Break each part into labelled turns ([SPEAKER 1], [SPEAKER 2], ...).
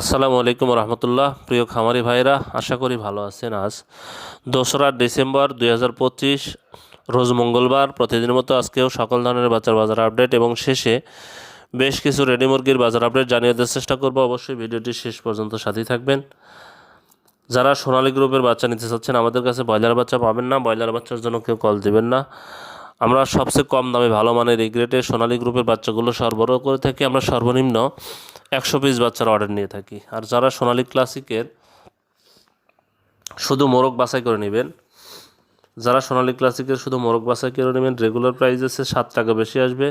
[SPEAKER 1] আসসালামু আলাইকুম রহমতুল্লাহ। প্রিয় খামারি ভাইরা, আশা করি ভালো আছেন আজ। দোসরা ডিসেম্বর দুই হাজার পঁচিশ, রোজ মঙ্গলবার, প্রতিদিনের মতো আজকেও সকল ধরনের বাচ্চার বাজার আপডেট এবং শেষে বেশ কিছু রেডি মুরগির বাজার আপডেট জানিয়ে দেওয়ার চেষ্টা করব। অবশ্যই ভিডিওটি শেষ পর্যন্ত সাথেই থাকবেন। যারা সোনালী গ্রুপের বাচ্চা নিতে চাচ্ছেন, আমাদের কাছে ব্রয়লার বাচ্চা পাবেন না। ব্রয়লার বাচ্চার জন্য কেউ কল দেবেন না। আমরা সবচেয়ে কম দামে ভালো মানের এই সোনালী গ্রুপের বাচ্চাগুলো সরবরাহ করে থাকি, আমরা সর্বনিম্ন একশো পিস বাচ্চার অর্ডার নিয়ে থাকি। আর যারা সোনালী ক্লাসিকের শুধু মোরগ বাছাই করে নেবেন, যারা সোনালী ক্লাসিকের শুধু মোরগ বাছাই করে নেবেন রেগুলার প্রাইস আছে সাত টাকা বেশি আসবে।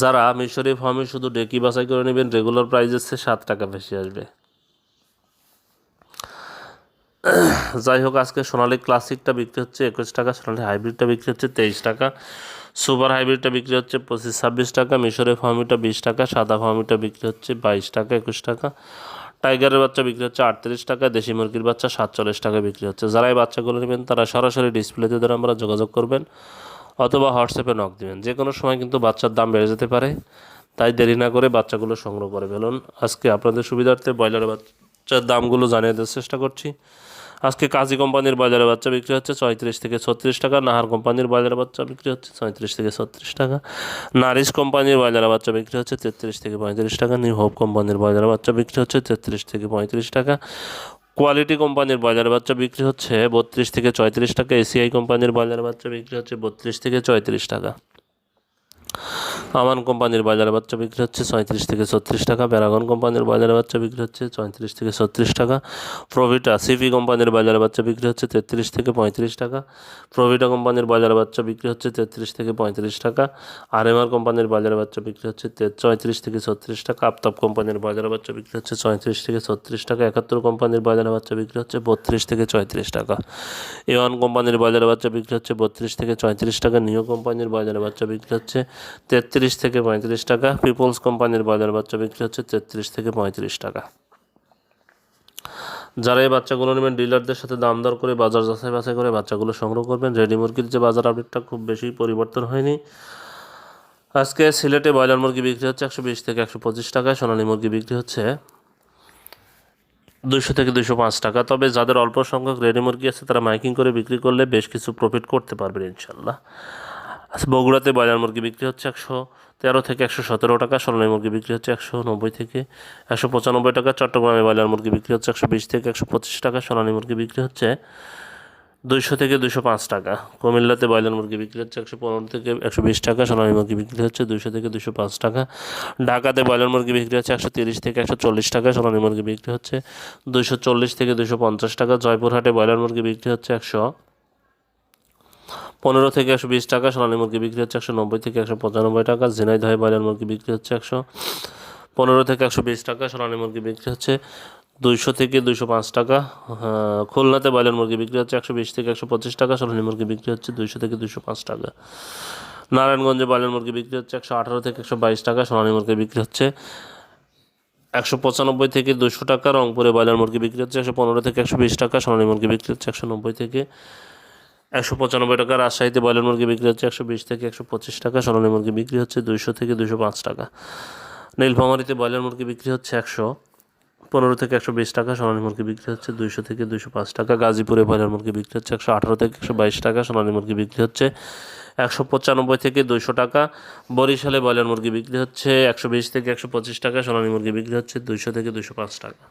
[SPEAKER 1] যারা মিশরি ফার্মে শুধু ডেকি বাছাই করে নেবেন রেগুলার প্রাইস আছে সাত টাকা বেশি আসবে। যাই হোক আজকে সোনালী ক্লাসিকটা বিক্রি হচ্ছে একুশ টাকা, সোনালী হাইব্রিডটা বিক্রি হচ্ছে তেইশ টাকা, সুপার হাইব্রিডটা বিক্রি হচ্ছে পঁচিশ, ছাব্বিশ টাকা, মিশরে ফার্মিটা বিশ টাকা, সাদা ফার্মিটা বিক্রি হচ্ছে বাইশ টাকা, একুশ টাকা, টাইগারের বাচ্চা বিক্রি হচ্ছে আটত্রিশ টাকা, দেশি মুরগির বাচ্চা সাতচল্লিশ টাকা বিক্রি হচ্ছে। যারা এই বাচ্চাগুলো নেবেন, তারা সরাসরি ডিসপ্লেতে দ্বারা আমরা যোগাযোগ করবেন অথবা হোয়াটসঅ্যাপে নক দেবেন। যে কোনো সময় কিন্তু বাচ্চার দাম বেড়ে যেতে পারে, তাই দেরি না করে বাচ্চাগুলো সংগ্রহ করে ফেলুন। আজকে আপনাদের সুবিধার্থে ব্রয়লারের বাচ্চার দামগুলো জানিয়ে দেওয়ার চেষ্টা করছি। আজকে কাজী কোম্পানির বাজারে বাচ্চা বিক্রি হচ্ছে ছয়ত্রিশ থেকে ছত্রিশ টাকা, নাহার কোম্পানির বাজারে বাচ্চা বিক্রি হচ্ছে ছয়ত্রিশ থেকে ছত্রিশ টাকা, নারিশ কোম্পানির বাজারে বাচ্চা বিক্রি হচ্ছে তেত্রিশ থেকে পঁয়ত্রিশ টাকা, নিউ হোপ কোম্পানির বাজারে বাচ্চা বিক্রি হচ্ছে তেত্রিশ থেকে পঁয়ত্রিশ টাকা, কোয়ালিটি কোম্পানির বাজারে বাচ্চা বিক্রি হচ্ছে বত্রিশ থেকে চৌত্রিশ টাকা, এসিআই কোম্পানির বাজারে বাচ্চা বিক্রি হচ্ছে বত্রিশ থেকে চৌত্রিশ টাকা। আমান কোম্পানির বাজারে বাচ্চা বিক্রি হচ্ছে ছয়ত্রিশ থেকে ছত্রিশ টাকা, প্যারাগন কোম্পানির বাজারে বাচ্চা বিক্রি হচ্ছে ছয়ত্রিশ থেকে ছত্রিশ টাকা, প্রভিটা, সিপি কোম্পানির বাজারে বাচ্চা বিক্রি হচ্ছে তেত্রিশ থেকে পঁয়ত্রিশ টাকা, প্রভিটা কোম্পানির বাজারে বাচ্চা বিক্রি হচ্ছে তেত্রিশ থেকে পঁয়ত্রিশ টাকা আর এমআর কোম্পানির বাজারে বাচ্চা বিক্রি হচ্ছে ছয়ত্রিশ থেকে ছত্রিশ টাকা, আপতাপ কোম্পানির বাজারে বাচ্চা বিক্রি হচ্ছে ছয়ত্রিশ থেকে ছত্রিশ টাকা, একাত্তর কোম্পানির বাজারে বাচ্চা বিক্রি হচ্ছে বত্রিশ থেকে ছয়ত্রিশ টাকা এ ওয়ান কোম্পানির বাজারে বাচ্চা বিক্রি হচ্ছে বত্রিশ থেকে ছয়ত্রিশ টাকা, নিউ কোম্পানির বাজারে বাচ্চা বিক্রি হচ্ছে তেত্রিশ থেকে পঁয়ত্রিশ টাকা, পিপলস কোম্পানির বাজার বাচ্চা বিক্রি হচ্ছে তেত্রিশ থেকে পঁয়ত্রিশ টাকা। যারা এই বাচ্চাগুলো নেবেন, ডিলারদের সাথে দাম দর করে, বাজার যাচাই বাছাই করে বাচ্চাগুলো সংগ্রহ করবেন। রেডি মুরগির যে বাজার আপডেটটা খুব বেশি পরিবর্তন হয়নি। আজকে সিলেটে ব্রয়লার মুরগি বিক্রি হচ্ছে একশো বিশ থেকে একশো পঁচিশ টাকায়, সোনালী মুরগি বিক্রি হচ্ছে দুশো থেকে দুশো পাঁচ টাকা। তবে যাদের অল্প সংখ্যক রেডি মুরগি আছে, তারা মাইকিং করে বিক্রি করলে বেশ কিছু প্রফিট করতে পারবেন ইনশাল্লাহ। বগুড়াতে ব্রয়লার মুরগি বিক্রি হচ্ছে একশো তেরো থেকে একশো সতেরো টাকা সোনালী মুরগি বিক্রি হচ্ছে একশো নব্বই থেকে একশো পঁচানব্বই টাকা, চট্টগ্রামে ব্রয়লার মুরগি বিক্রি হচ্ছে একশো বিশ থেকে একশো পঁচিশ টাকা সোনালী মুরগি বিক্রি হচ্ছে দুইশো থেকে দুশো পাঁচ টাকা। কুমিল্লাতে ব্রয়লার মুরগি বিক্রি হচ্ছে একশো পনেরো থেকে একশো বিশ টাকা সোনালী মুরগি বিক্রি হচ্ছে দুইশো থেকে দুশো পাঁচ টাকা। ঢাকাতে ব্রয়লার মুরগি বিক্রি হচ্ছে একশো তিরিশ থেকে একশো চল্লিশ টাকা সোনালী মুরগি বিক্রি হচ্ছে দুশো চল্লিশ থেকে দুশো পঞ্চাশ টাকা। জয়পুরহাটে ব্রয়লার মুরগি বিক্রি হচ্ছে একশো পনেরো থেকে একশো বিশ টাকা, সোনালী মুরগি বিক্রি হচ্ছে একশো নব্বই থেকে একশো পঁচানব্বই টাকা, ঝিনাইদহে ব্রয়লার মুরগি বিক্রি হচ্ছে একশো পনেরো থেকে একশো বিশ টাকা, সোনালী মুরগি বিক্রি হচ্ছে দুইশো থেকে দুইশো পাঁচ টাকা। খুলনাতে ব্রয়লার মুরগি বিক্রি হচ্ছে একশো বিশ থেকে একশো পঁচিশ টাকা, সোনালী মুরগি বিক্রি হচ্ছে দুইশো থেকে দুইশো পাঁচ টাকা। নারায়ণগঞ্জে ব্রয়লার মুরগি বিক্রি হচ্ছে একশো আঠারো থেকে একশো বাইশ টাকা, সোনালী মুরগি বিক্রি হচ্ছে একশো পঁচানব্বই থেকে দুশো টাকা, রংপুরে ব্রয়লার মুরগি বিক্রি হচ্ছে একশো পনেরো থেকে একশো বিশ টাকা, সোনালী মুরগি বিক্রি হচ্ছে একশো নব্বই থেকে একশো পঁচানব্বই টাকা। রাজশাহীতে ব্রয়লার মুরগি বিক্রি হচ্ছে একশো বিশ থেকে একশো পঁচিশ টাকা। সোনালী মুরগি বিক্রি হচ্ছে দুইশো থেকে দুশো পাঁচ টাকা। নীলফামারিতে ব্রয়লার মুরগি বিক্রি হচ্ছে একশো পনেরো থেকে একশো বিশ টাকা। সোনালী মুরগি বিক্রি হচ্ছে দুইশো থেকে দুশো পাঁচ টাকা। গাজীপুরে ব্রয়লার মুরগি বিক্রি হচ্ছে একশো আঠারো থেকে একশো বাইশ টাকা। সোনালী মুরগি বিক্রি হচ্ছে একশো পঁচানব্বই থেকে দুশো টাকা। বরিশালে ব্রয়লার মুরগি বিক্রি হচ্ছে একশো বিশ থেকে একশো পঁচিশ টাকা। সোনালী মুরগি বিক্রি হচ্ছে দুইশো থেকে দুশো পাঁচ টাকা।